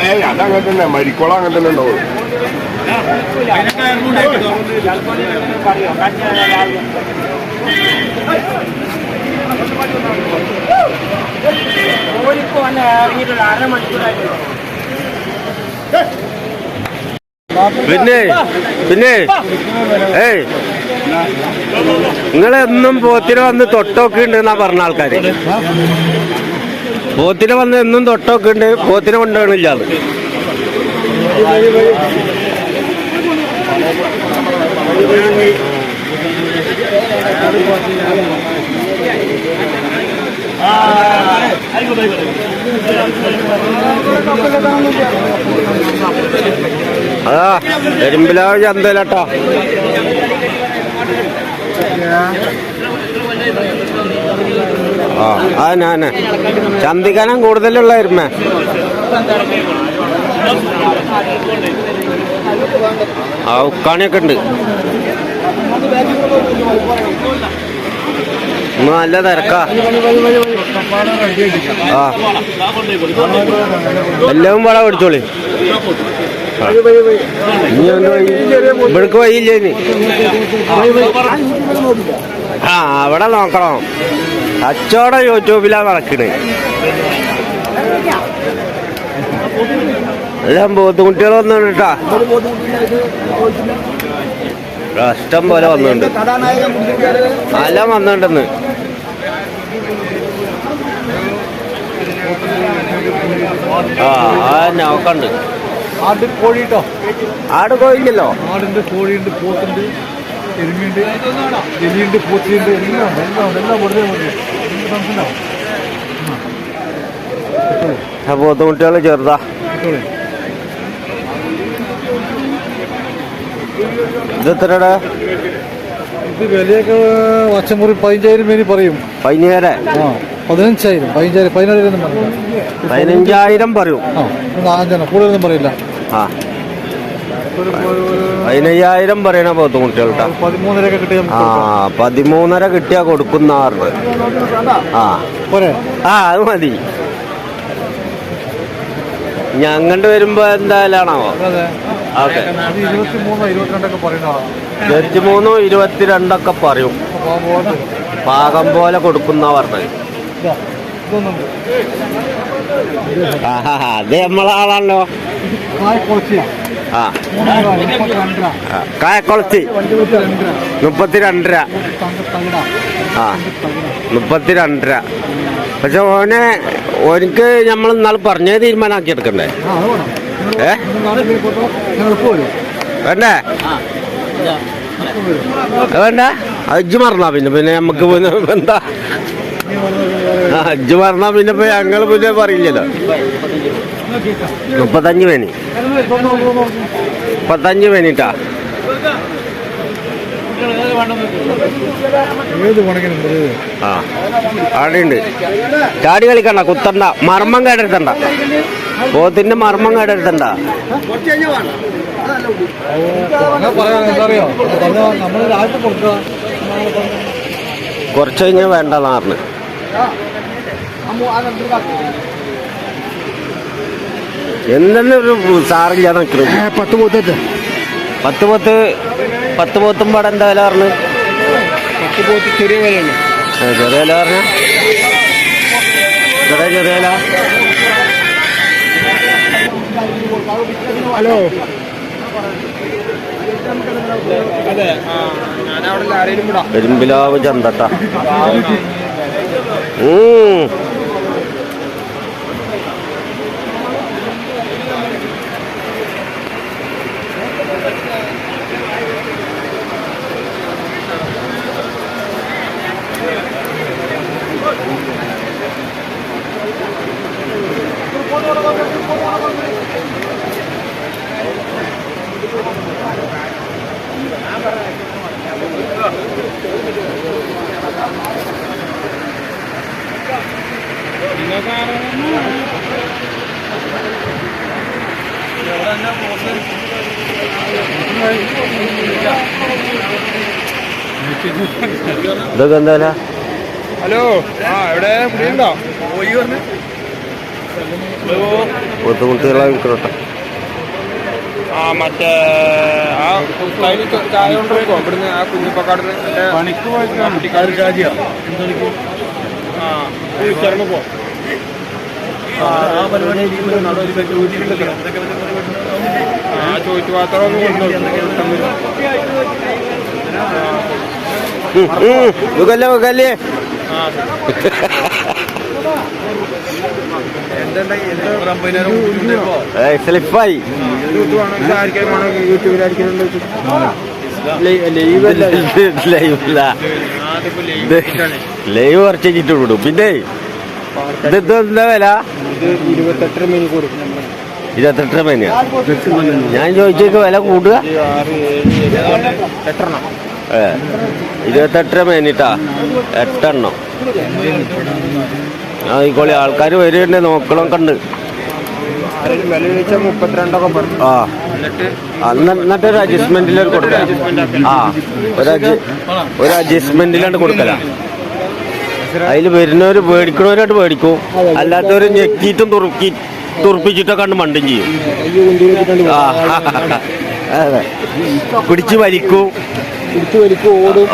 ഏയ് അതങ്ങനെ തന്നെ മരിക്കോളം അങ്ങനെ തന്നെ ഉണ്ടാവും ഓരിപ്പോ വന്ന് ഇറങ്ങിയിട്ടൊരു അരമണിക്കൂറായിട്ട് പിന്നെ പിന്നെ. ഏയ്. നിങ്ങളെന്നും പോത്തിനെ വന്ന് തൊട്ടൊക്കെ ഉണ്ട് എന്നാ പറഞ്ഞ ആൾക്കാര്. പോത്തിനെ വന്ന് എന്നും തൊട്ടൊക്കെ ഉണ്ട് പോത്തിനെ കൊണ്ടുപോകണില്ല അത്. അതാ എരുമ്പിലാവ് ചന്തയിലട്ടോ. ആ അതന്നെ അതന്നെ ചന്തിക്കാനം കൂടുതലുള്ള ആ ഉക്കാണിയൊക്കെ ഉണ്ട്. നല്ല തിരക്കാ. ആ. എല്ലാം വള പിടിച്ചോളി? ഇവിടേക്ക് വഴിയില്ലേ ആ അവിടെ നോക്കണം. അച്ചോട യൂട്യൂബിലാ നടക്കണേ. എല്ലാം പോത്ത് കുട്ടികളൊന്നും കേട്ടാ. ഇഷ്ടം പോലെ വന്നിട്ടുണ്ട്. എല്ലാം വന്നിട്ടുണ്ടെന്ന്. ആ ആ ആട് കോഴിട്ടോ ആട് കോയില്ലല്ലോ ആടുണ്ട് കോഴിയുണ്ട് പോത്തുണ്ട് എരുമയുണ്ട് എലിയുണ്ട് പൂച്ചയുണ്ട് എല്ലാം ഉണ്ട് എല്ലാം ഉണ്ട് എല്ലാം വെറുതെ വെറുതെ ചെറുതാ. ഇത് ഇത് വിലയൊക്കെ വച്ചമുറി പതിനഞ്ചായിരം പേര് പറയും. പതിനേഴ് ആ. പതിനഞ്ചായിരം പതിനഞ്ചായിരം ഒന്നും പറയില്ല പതിനഞ്ചായിരം പറയൂ. ആ അഞ്ചെണ്ണം കൂടുതലൊന്നും പറയില്ല. ആ. പതിനയ്യായിരം പറയണ ബുദ്ധിമുട്ടുകൾ കേട്ടോ പതിമൂന്നരയൊക്കെ കിട്ടിയ ആ പതിമൂന്നര കിട്ടിയാ കൊടുക്കുന്ന ആറ് ആ അത് മതി. ഞങ്ങണ്ട് വരുമ്പോ എന്തായാലാണോ ഓക്കെ. ഇരുപത്തിമൂന്നും ഇരുപത്തിരണ്ടൊക്കെ പറയും. പാകം പോലെ കൊടുക്കുന്ന പറഞ്ഞത്. അത് നമ്മളാളാണല്ലോ ആ. മുപ്പത്തിരണ്ടര ആ, കായക്കുളത്തി മുപ്പത്തിരണ്ടര. ആ പക്ഷെ ഓനെ ഓനിക്ക് നമ്മൾ ഇന്നാൾ പറഞ്ഞേ തീരുമാനമാക്കി എടുക്കണ്ടേ? ഏ? വേണ്ടേ? വേണ്ട? അജ്ജ് മറന്നാ പിന്നെ. പിന്നെ നമുക്ക് എന്താ? അജ്ജ് മറന്നാ പിന്നെ ഇപ്പൊ ഞങ്ങൾ പിന്നെ പറയില്ലല്ലോ. മുപ്പത്തഞ്ച് പേനി മുപ്പത്തഞ്ച് പേനിട്ടാ ആ ആടെയുണ്ട്. ചാടി കളിക്കണ്ട കുത്തണ്ട. മർമ്മം കേടെടുത്തണ്ട പോത്തിന്റെ മർമ്മം കൊടുക്കുക കുറച്ച് കഴിഞ്ഞാൽ വേണ്ടെന്ന് എന്തെന്ന് ഒരു സാറില്ലാതെ നിൽക്കണം പത്ത് പോത്ത് പത്ത് പോത്ത് പത്ത് പോത്തും പാടെ എന്താ വില പറഞ്ഞു പത്ത് പോത്ത് ചെറിയ വിലയാണ്. ആ, ചെറിയ വില പറഞ്ഞ? ചെറിയ ചെറിയ വില? ഹലോ. പെരുമ്പിലാവ് ചന്തട്ട. 오. ഇതൊക്കെ എന്താ വില? ഹലോ. ആ എവിടെ? ബുദ്ധിമുട്ടുകളെ വിൽക്കണോട്ടെ ആ മറ്റേ ആ കയ്യിൽ ചായ കൊണ്ടുപോയിക്കോ ഇവിടുന്ന് ആ കുഞ്ഞിപ്പക്കാടുന്ന് പണിക്ക് കുട്ടിക്കാട് രാജിയാ. ആ വിളിച്ചിറങ്ങി പോ. ആ ആ സ്ലിപ്പായി. ലൈവ് കുറച്ച് കഴിഞ്ഞിട്ട് വിടും പിന്നെ ഇത് ഇത് എന്താ വില? ഇരുപത്തെട്ടര കൊടുക്കും നമ്മൾ ഇരുപത്തെട്ടര ഞാൻ ചോദിച്ചേക്ക് വില കൂടുക. ആറ് ഏഴ് എട്ട് എട്ടെണ്ണം. ഏ. ഇരുപത്തെട്ടര മേനിട്ടാ എട്ടെണ്ണം. ആയിക്കോളി ആൾക്കാർ വരുന്നുണ്ട് നോക്കണം കണ്ട് ആ. എന്നിട്ട് ഒരു അഡ്ജസ്റ്റ്മെന്റിലൊരു കൊടുക്കല. ആ ഒരു ഒരു അഡ്ജസ്റ്റ്മെന്റിലാണ് കൊടുക്കല. അതിൽ വരുന്നവര് പേടിക്കണവരായിട്ട് പേടിക്കും. അല്ലാത്തവര് ഞെക്കിയിട്ടും തുറുക്കി തുറപ്പിച്ചിട്ടൊക്കെ കണ്ട് മണ്ടും ചെയ്യും. ആ പിടിച്ച് വലിക്കും.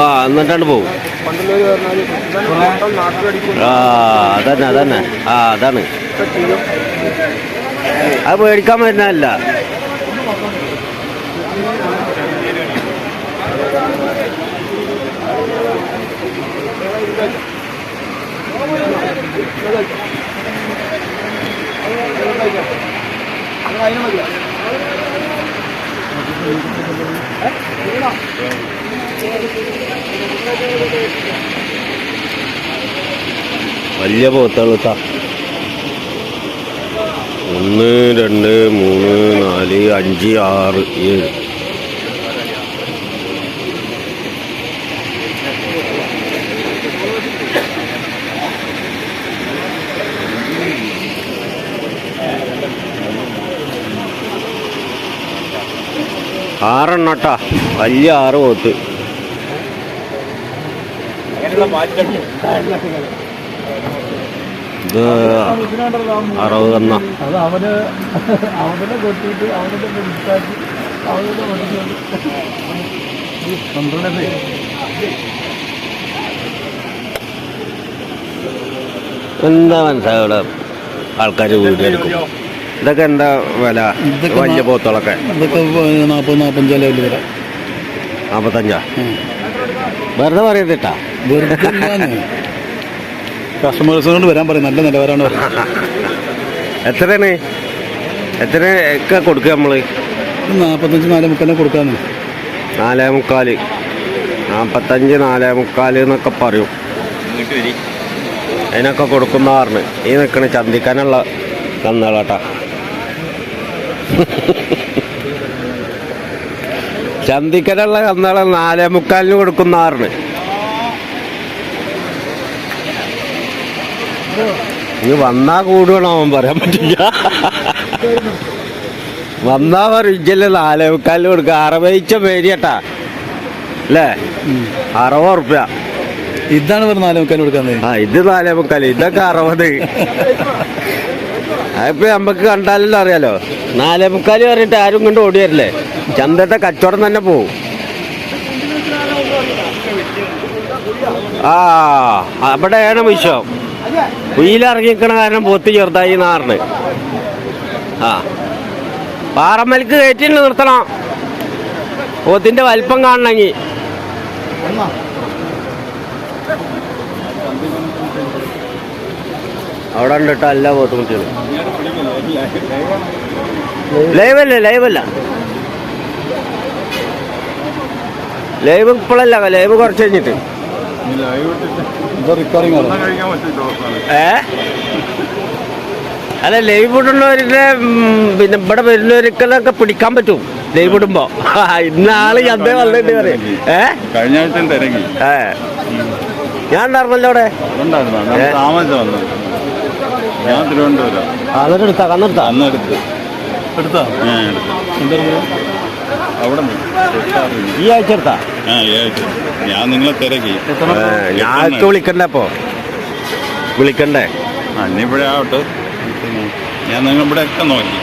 ആ എന്നിട്ടാണ് പോകും ആ അതന്നെ അതന്നെ. ആ അതാണ്. അത് പേടിക്കാൻ വരുന്നതല്ല. വലിയ പോത്തുകളുത്താ ഒന്ന് രണ്ട് മൂന്ന് നാല് അഞ്ച് ആറ് ഏഴ്. ആറെണ്ണട്ടാ. വലിയ ആറ് പോത്ത് ഇത് അറുപതെണ്ണ. എന്താ മനസ്സിലായി ഇവിടെ ആൾക്കാർ വീട്ടിലെടുക്കും എടുക്കും. ഇതൊക്കെ എന്താ വില? വലിയ പോത്തുകളൊക്കെ. ഇതൊക്കെ നാൽപ്പത് നാൽപ്പഞ്ച് ലെവലിൽ വരാം നാൽപ്പത്തഞ്ചാ വെറുതെ പറയത്തിട്ടാ വെറുതെ കസ്റ്റമേഴ്സിനോട് വരാൻ പറയും. നല്ല നിലവാരമാണ് എത്രയാണ്? എത്ര ഒക്കെ കൊടുക്കുക നമ്മൾ? നാൽപ്പത്തഞ്ച് നാല് മുക്കാലും കൊടുക്കാന്ന്. നാലേ മുക്കാൽ. നാൽപ്പത്തഞ്ച് നാലേ മുക്കാൽ എന്നൊക്കെ പറയും. അതിനൊക്കെ കൊടുക്കുന്ന പറഞ്ഞ് ഈ നിൽക്കണ ചന്തിക്കാനുള്ള കന്നുകളാട്ടാ ചന്തിക്കനുള്ള കന്നുകള നാലേ മുക്കാലിന് കൊടുക്കുന്ന ആറിന്. ഇത് വന്നാ കൂടുകയാണോ അവൻ പറയാൻ പറ്റില്ല. വന്നാ പറയിച്ചല്ലേ നാലേ മുക്കാലിന് കൊടുക്കുക അറുപയിച്ച പേരിയട്ടാ. അല്ലേ? അറുപത് ഉറുപ്പ്യ. ഇതാണ് നാലേ മുക്കാലിന് കൊടുക്കുന്നത് കൊടുക്കാന്ന്. ആ ഇത് നാലേ മുക്കാലി. ഇതൊക്കെ അറുപത്. അതിപ്പോ നമ്മക്ക് കണ്ടാലല്ലോ അറിയാലോ. നാലേ മുക്കാൽ പറഞ്ഞിട്ട് ആരും കൊണ്ട് ഓടി വരില്ലേ? ചന്തത്തെ കച്ചവടം തന്നെ പോവും. ആ അവിടെയാണ് വിശ്വം? കുയിലിറങ്ങിക്കണ കാരണം പോത്ത് ചെറുതായി നാറിന് ആ. പാറമ്മൽക്ക് കയറ്റി നിർത്തണം. പോത്തിന്റെ വലിപ്പം കാണണമെങ്കിൽ. അവിടെ ഉണ്ട് കേട്ടോ എല്ലാ പോത്തുമുട്ടികളും ലൈവല്ലേ ലൈവല്ല? ലൈവ് ഇപ്പോഴല്ല ലൈവ് കുറച്ച് കഴിഞ്ഞിട്ട്. ഏ? അല്ല ലൈവ് ഇടുന്നവരുടെ ഉം, പിന്നെ ഇവിടെ വരുന്നവർക്കെല്ലാം പിടിക്കാൻ പറ്റും ലൈവ് ഇടുമ്പോ ഇന്നാൾ ചന്ത വന്നിട്ട് പറയും. ഏ? കഴിഞ്ഞ ആഴ്ച ഞാൻ ഉണ്ടായിരുന്നല്ലോ അവിടെ. താമസം ഞാൻ തിരുവനന്തപുരം. അതൊക്കെ എടുത്താ? കന്നെടുത്താ? അന്ന് എടുത്ത്. എടുത്താ? ഞാൻ എടുത്തു. അവിടെ നിന്ന് ഈ ആഴ്ച എടുത്താ? ആ ഈ ആഴ്ച. ഞാൻ നിങ്ങളെ തിരക്കി. ഞാൻ ഞാൻ വിളിക്കണ്ടപ്പോ വിളിക്കണ്ടേ അന്നിവിടെ ആവട്ടെ ഞാൻ നിങ്ങളിവിടെ ഒക്കെ നോക്കി.